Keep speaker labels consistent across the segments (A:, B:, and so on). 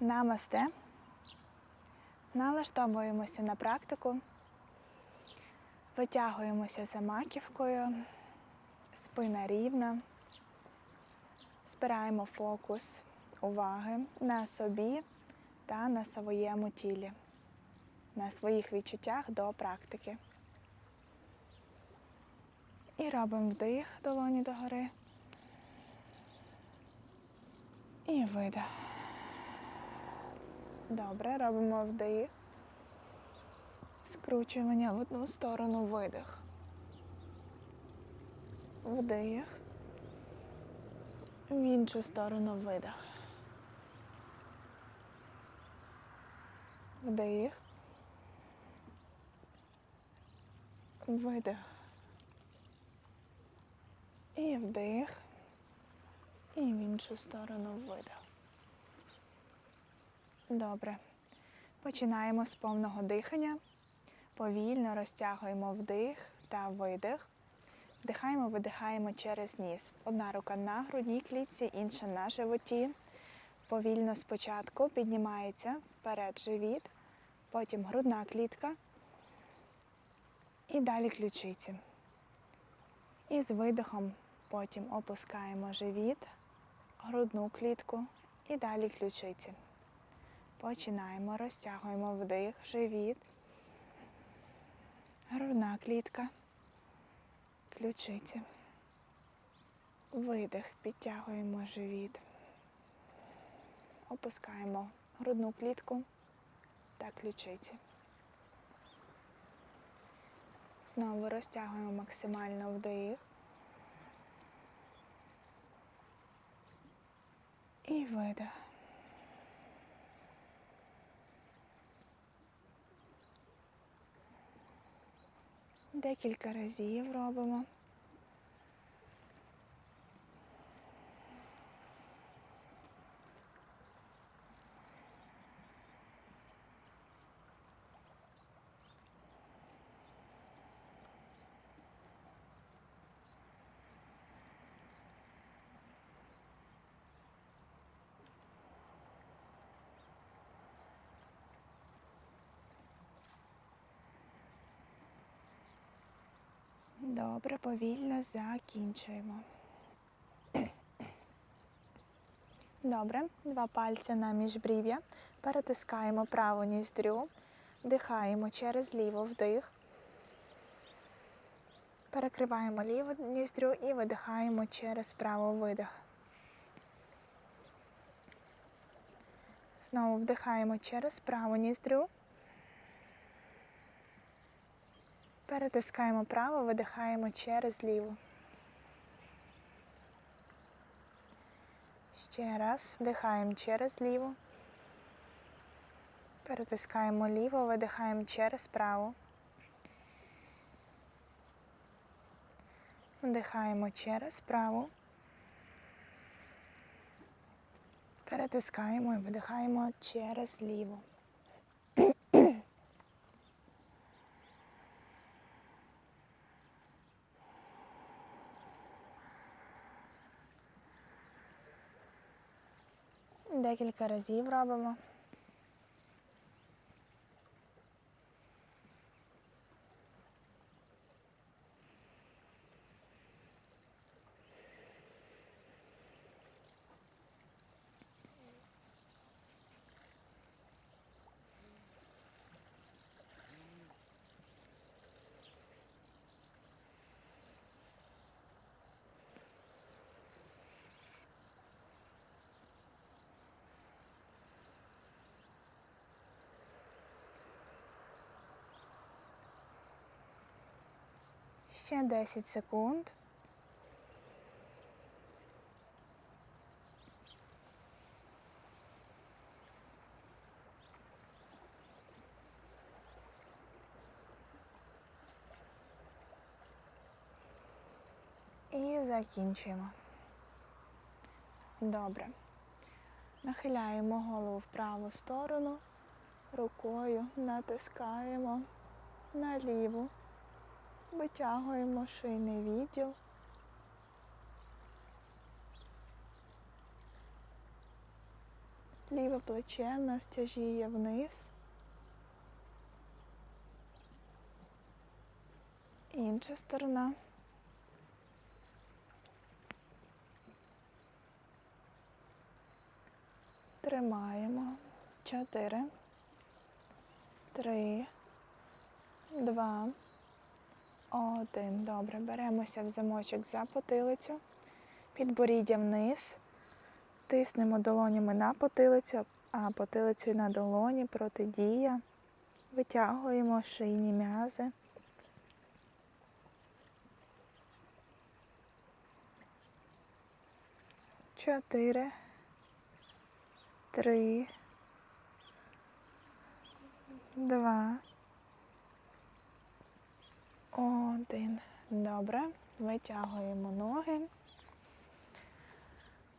A: Намасте. Налаштовуємося на практику. Витягуємося за маківкою, спина рівна. Збираємо фокус уваги на собі та на своєму тілі, на своїх відчуттях до практики. І робимо вдих долоні догори. І видих. Добре, робимо вдих. Скручування в одну сторону видих. Вдих. В іншу сторону видих. Вдих. Видих. І вдих. І в іншу сторону видих. Добре. Починаємо з повного дихання. Повільно розтягуємо вдих та видих. Вдихаємо, видихаємо через ніс. Одна рука на грудній клітці, інша на животі. Повільно спочатку піднімається вперед живіт, потім грудна клітка і далі ключиці. І з видихом потім опускаємо живіт, грудну клітку і далі ключиці. Починаємо, розтягуємо вдих, живіт, грудна клітка, ключиці. Видих, підтягуємо живіт. Опускаємо грудну клітку та ключиці. Знову розтягуємо максимально вдих. І видих. Декілька разів робимо. Добре, повільно закінчуємо. Добре, два пальці на міжбрів'я. Перетискаємо праву ніздрю, вдихаємо через ліву вдих. Перекриваємо ліву ніздрю і видихаємо через праву видих. Знову вдихаємо через праву ніздрю. Перетискаємо право, видихаємо через ліву. Ще раз вдихаємо через ліву. Перетискаємо ліву, видихаємо через праву. Вдихаємо через праву. Перетискаємо і видихаємо через ліву. Декілька разів робимо. Ще 10 секунд. І закінчуємо. Добре. Нахиляємо голову в праву сторону, рукою натискаємо на ліву. Витягуємо шийний відділ. Ліве плече в нас тяжіє вниз. Інша сторона. Тримаємо. Чотири. Три. Два. Один. Добре. Беремося в замочок за потилицю. Підборіддя вниз. Тиснемо долонями на потилицю, а потилицею на долоні протидія. Витягуємо шийні м'язи. Чотири. Три. Два. Один. Добре. Витягуємо ноги.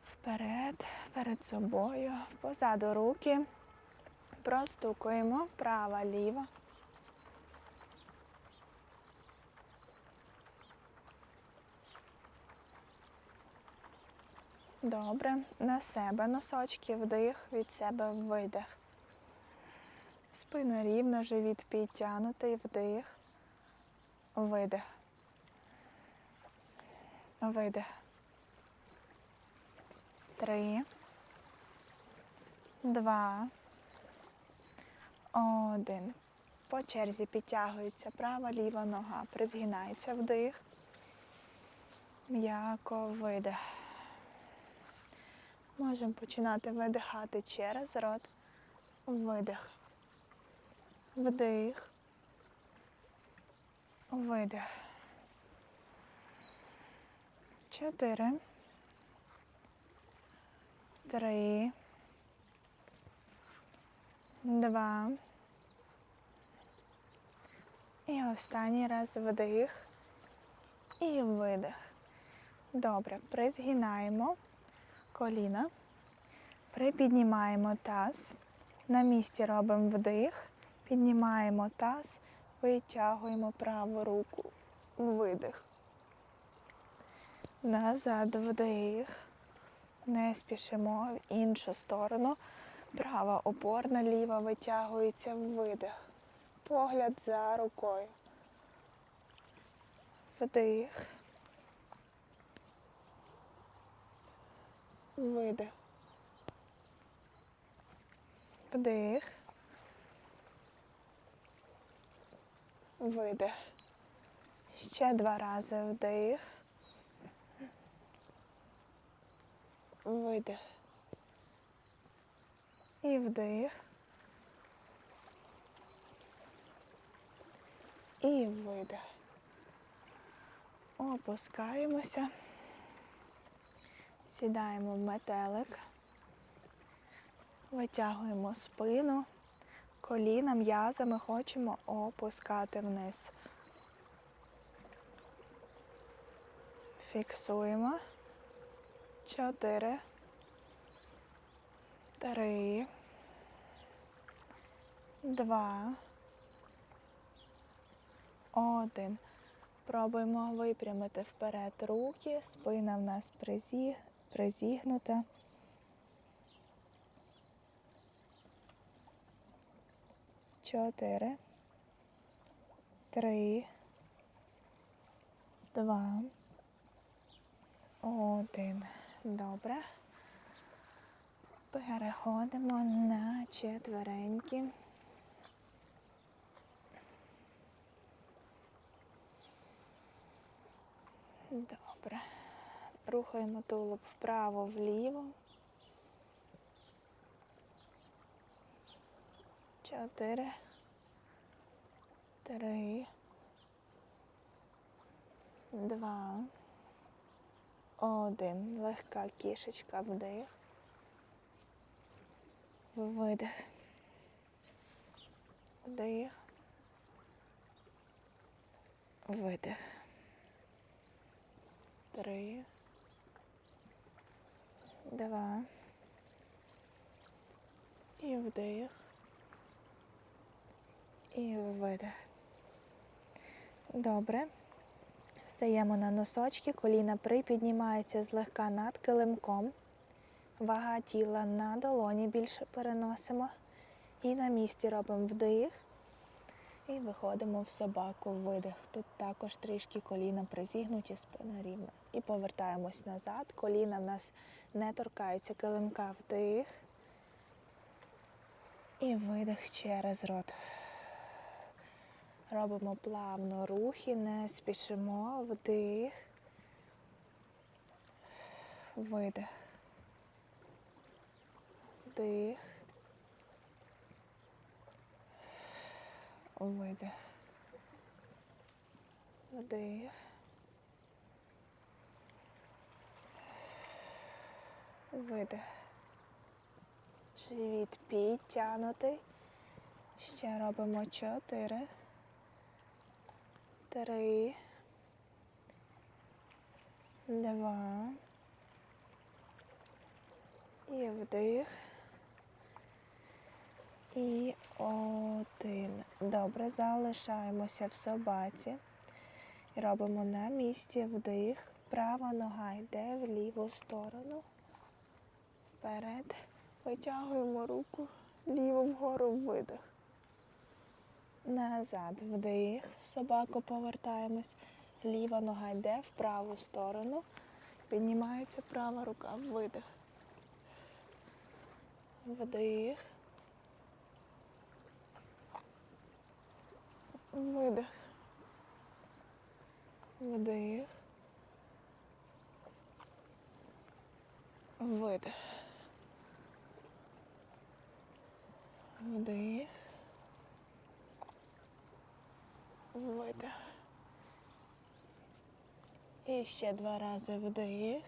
A: Вперед, перед собою, позаду руки. Простукуємо права, ліва. Добре. На себе носочки, вдих, від себе видих. Спина рівна, живіт підтягнутий, вдих, видих. Видих. Три. Два. Один. По черзі підтягується права, ліва нога. Призгинається вдих. М'яко видих. Можемо починати видихати через рот. Видих. Вдих. Видих. Чотири. Три. Два. І останній раз вдих і видих. Добре, призгинаємо коліна, припіднімаємо таз. На місці робимо вдих, піднімаємо таз, витягуємо праву руку, видих. Назад вдих. Не спішимо в іншу сторону. Права опорна, ліва витягується видих. Погляд за рукою. Вдих. Видих. Вдих. Видих. Ще два рази вдих. Видих. І вдих. І видих. Опускаємося. Сідаємо в метелик. Витягуємо спину. Коліна м'язами хочемо опускати вниз. Фіксуємо. Чотири. Три. Два. Один. Пробуємо випрямити вперед руки. Спина в нас призі... призігнута. Чотири. Три. Два. Один. Добре. Переходимо на четвереньки. Добре. Рухаємо тулуб вправо-вліво. Чотири. Три. Два. Один. Легка кішечка вдих. Видих. Вдих. Видих. Три. Два. І вдих. І видих. Добре. Стаємо на носочки, коліна припіднімаються злегка над килимком. Вага тіла на долоні більше переносимо. І на місці робимо вдих. І виходимо в собаку, видих. Тут також трішки коліна призігнуті, спина рівна. І повертаємось назад. Коліна в нас не торкаються килимка вдих. І видих через рот. Робимо плавно рухи, не спішимо, вдих, видих, вдих, видих, вдих, видих. Живіт підтягнутий. Ще робимо чотири. Три. Два. І вдих. І один. Добре, залишаємося в собаці. Робимо на місці вдих. Права нога йде в ліву сторону. Вперед. Витягуємо руку. Ліву вгору видих. Назад вдих. Собаку повертаємось. Ліва нога йде в праву сторону. Піднімається права рука. Видих. Вдих. Видих. Вдих. Видих. Вдих. Видих. І ще два рази вдих.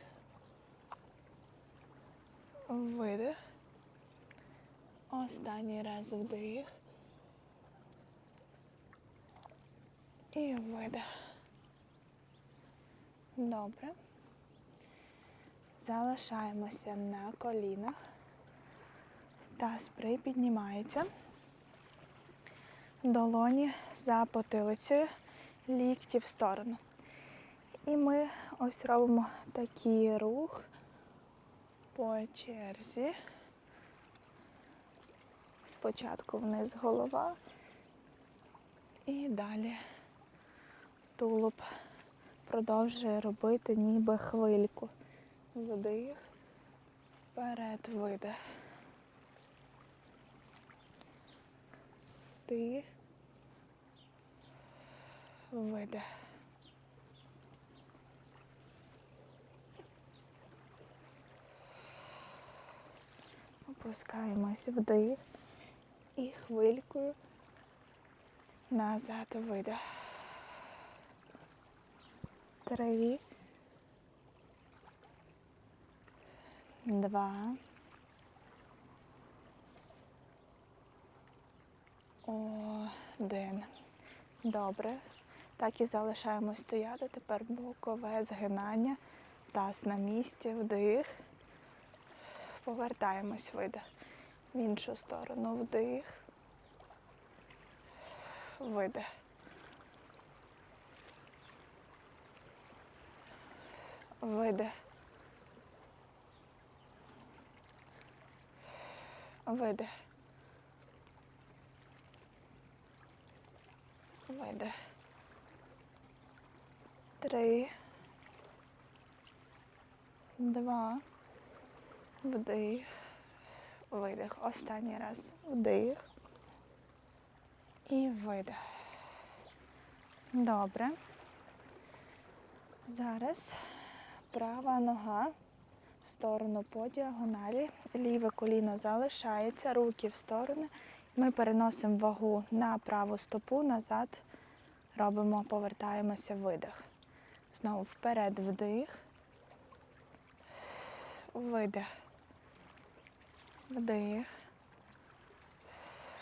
A: Видих. Останній раз вдих. І видих. Добре. Залишаємося на колінах. Таз припіднімається. Долоні за потилицею, лікті в сторону. І ми ось робимо такий рух по черзі. Спочатку вниз голова і далі тулуб продовжує робити ніби хвильку. Вдих, вперед, видих. Вдих, видих. Опускаємось вдих і хвилькою назад видих. Три. Два. Один. Добре. Так і залишаємо стояти. Тепер бокове згинання. Таз на місці, вдих. Повертаємось, видих. В іншу сторону вдих. Видих. Видих. Видих. Видих. Три. Два. Вдих. Видих. Останній раз. Вдих. І видих. Добре. Зараз права нога в сторону по діагоналі. Ліве коліно залишається, руки в сторони. Ми переносимо вагу на праву стопу, назад робимо, повертаємося видих. Знову вперед вдих. Видих. Вдих.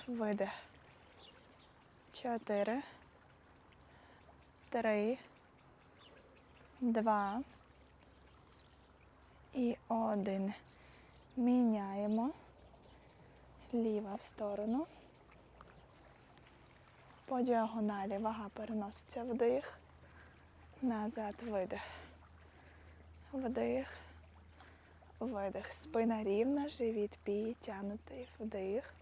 A: Видих. Чотири. Три. Два. І один. Міняємо. Ліва в сторону. По діагоналі вага переноситься вдих. Назад видих. Вдих. Видих. Спина рівна, живіт підтягнутий. Вдих.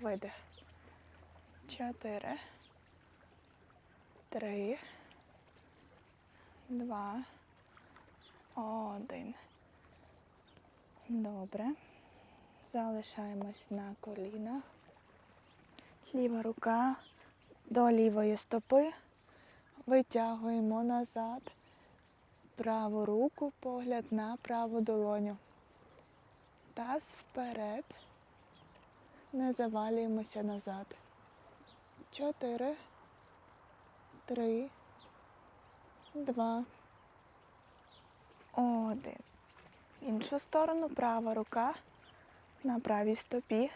A: Видих. Чотири. Три. Два. Один. Добре. Залишаємось на колінах. Ліва рука до лівої стопи. Витягуємо назад. Праву руку, погляд на праву долоню. Таз вперед. Не завалюємося назад. Чотири. Три. Два. Один. Іншу сторону права рука на правій стопі.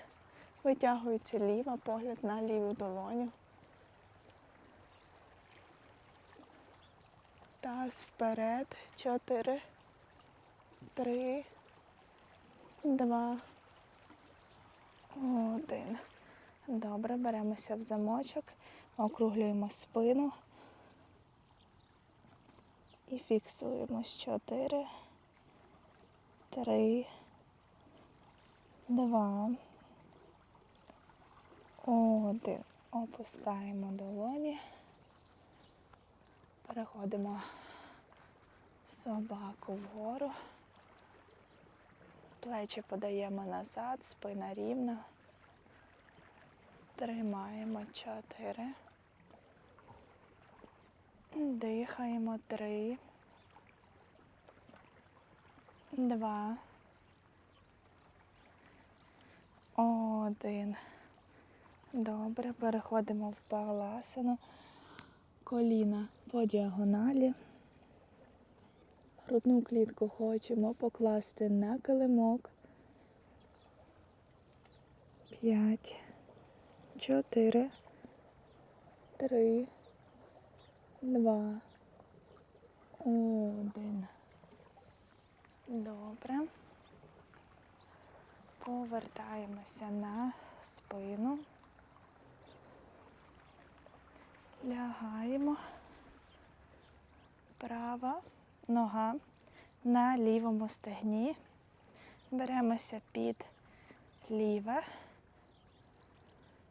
A: Витягується ліва, погляд на ліву долоню. Таз вперед. Чотири. Три. Два. Один. Добре, беремося в замочок, округлюємо спину і фіксуємось. Чотири. Три. Два. Один. Опускаємо долоні. Переходимо в собаку вгору. Плечі подаємо назад, спина рівна. Тримаємо чотири. Дихаємо три. Два. Один. Добре, переходимо в паласану. Коліна по діагоналі. Грудну клітку хочемо покласти на килимок. П'ять, чотири, три, два, один. Добре. Повертаємося на спину. Лягаємо. Права нога на лівому стегні. Беремося під ліве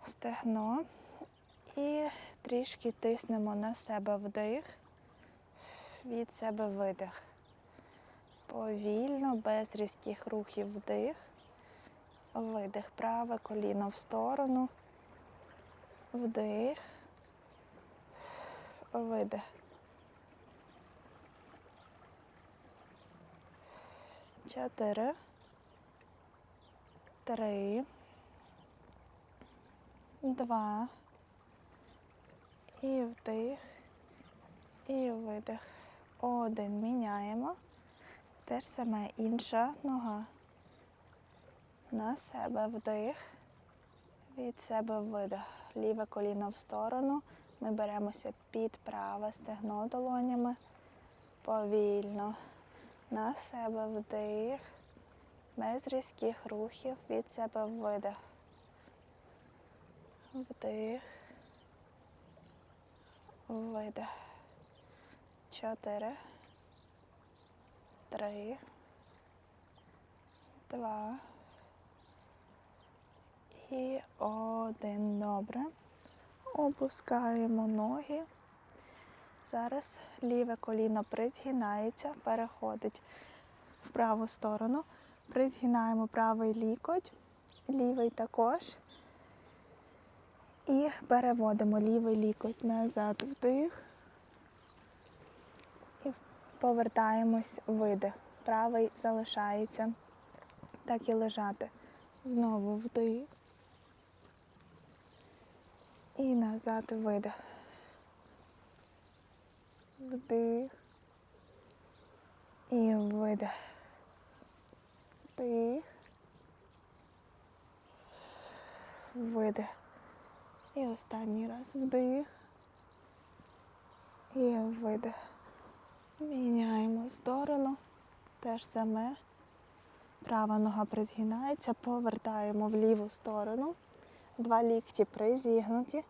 A: стегно і трішки тиснемо на себе вдих, від себе видих. Повільно, без різких рухів вдих, видих, праве коліно в сторону, вдих, видих. Чотири. Три. Два. І вдих. І видих. Один. Міняємо. Те саме інша нога. На себе вдих. Від себе видих. Ліве коліно в сторону. Ми беремося під праве стегно долонями. Повільно. На себе вдих. Без різких рухів. Від себе видих. Вдих. Видих. Чотири. Три. Два. І один. Добре. Опускаємо ноги. Зараз ліве коліно призгинається, переходить в праву сторону. Призгинаємо правий лікоть, лівий також. І переводимо лівий лікоть назад вдих. І повертаємось видих. Правий залишається. Так і лежати. Знову вдих. І назад видих. Вдих. І видих. Вдих. Видих. І останній раз вдих. І видих. Міняємо сторону. Те ж саме. Права нога призгинається, повертаємо в ліву сторону. Два лікті призігнуті.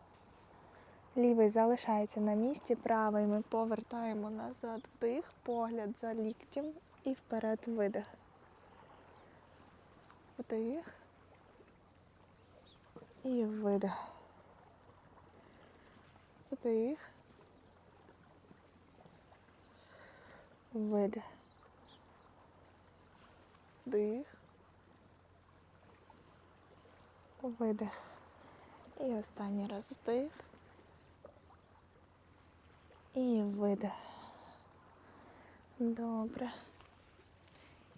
A: Лівий залишається на місці, правий ми повертаємо назад вдих, погляд за ліктем І вперед видих. Вдих. І видих. Вдих. Видих. Дих. Видих. І останній раз вдих. І видих. Добре.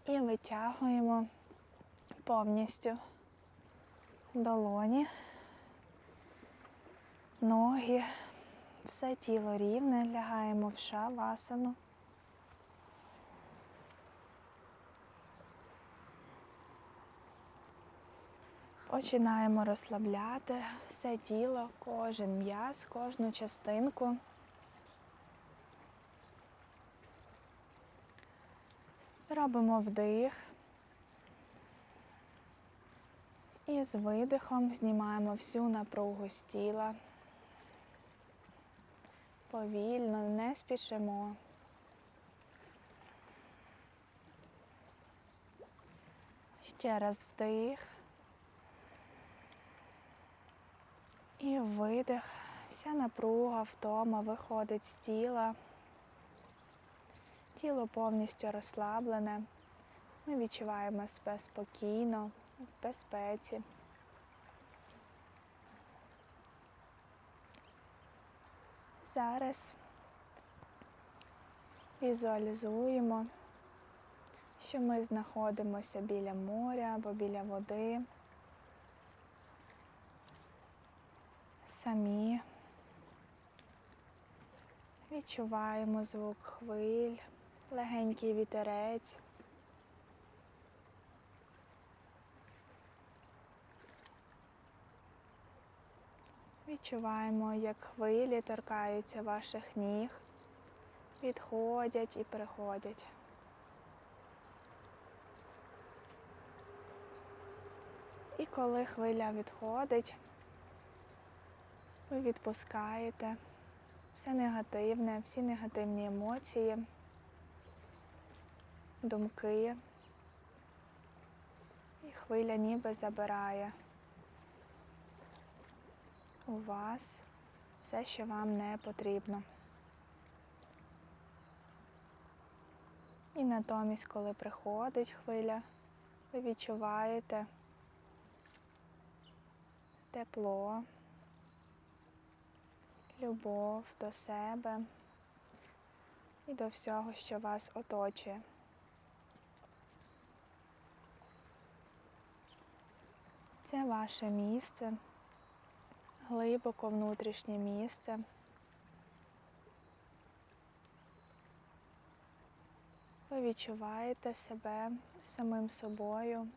A: І витягуємо повністю долоні, ноги, все тіло рівне, лягаємо в шавасану. Починаємо розслабляти все тіло, кожен м'яз, кожну частинку. Робимо вдих. І з видихом знімаємо всю напругу з тіла. Повільно, не спішимо. Ще раз вдих. І видих. Вся напруга, втома виходить з тіла. Тіло повністю розслаблене. Ми відчуваємо себе спокійно, в безпеці. Зараз візуалізуємо, що ми знаходимося біля моря або біля води. Самі відчуваємо звук хвиль, легенький вітерець. Відчуваємо, як хвилі торкаються ваших ніг, відходять і приходять. І коли хвиля відходить, ви відпускаєте все негативне, всі негативні емоції, думки. І хвиля ніби забирає у вас все, що вам не потрібно. І натомість, коли приходить хвиля, ви відчуваєте тепло, любов до себе і до всього, що вас оточує. Це ваше місце глибоко внутрішнє місце. Ви відчуваєте себе самим собою.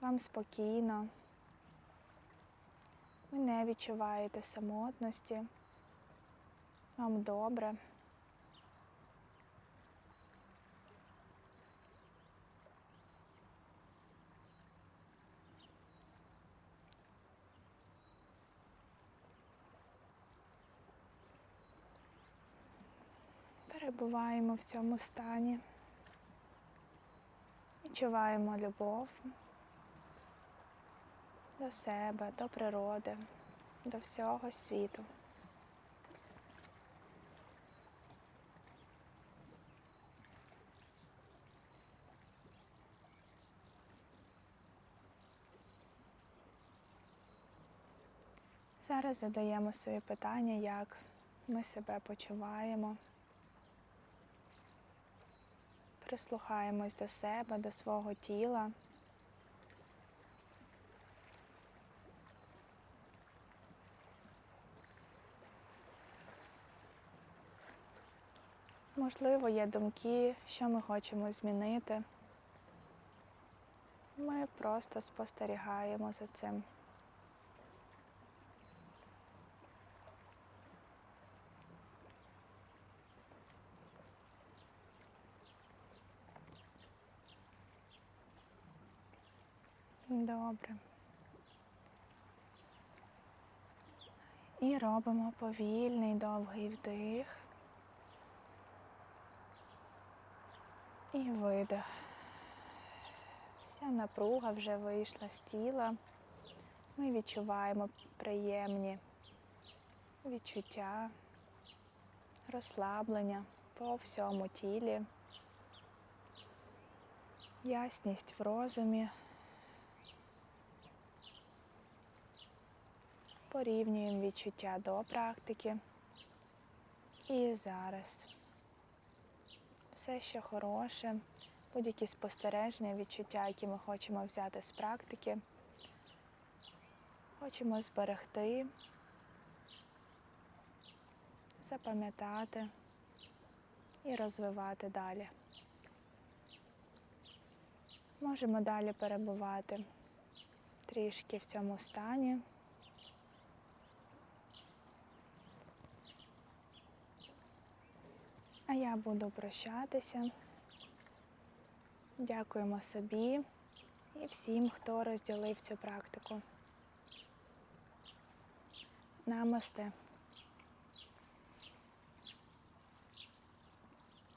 A: Вам спокійно. Ви не відчуваєте самотності. Вам добре. Перебуваємо в цьому стані. Відчуваємо любов до себе, до природи, до всього світу. Зараз задаємо собі питання, як ми себе почуваємо. Прислухаємось до себе, до свого тіла. Можливо, є думки, що ми хочемо змінити. Ми просто спостерігаємо за цим. Добре. І робимо повільний довгий вдих. І видих. Вся напруга вже вийшла з тіла. Ми відчуваємо приємні відчуття, розслаблення по всьому тілі, ясність в розумі. Порівнюємо відчуття до практики. І зараз все, що хороше, будь-які спостереження, відчуття, які ми хочемо взяти з практики, хочемо зберегти, запам'ятати і розвивати далі. Можемо далі перебувати трішки в цьому стані. А я буду прощатися. Дякуємо собі і всім, хто розділив цю практику. Намасте.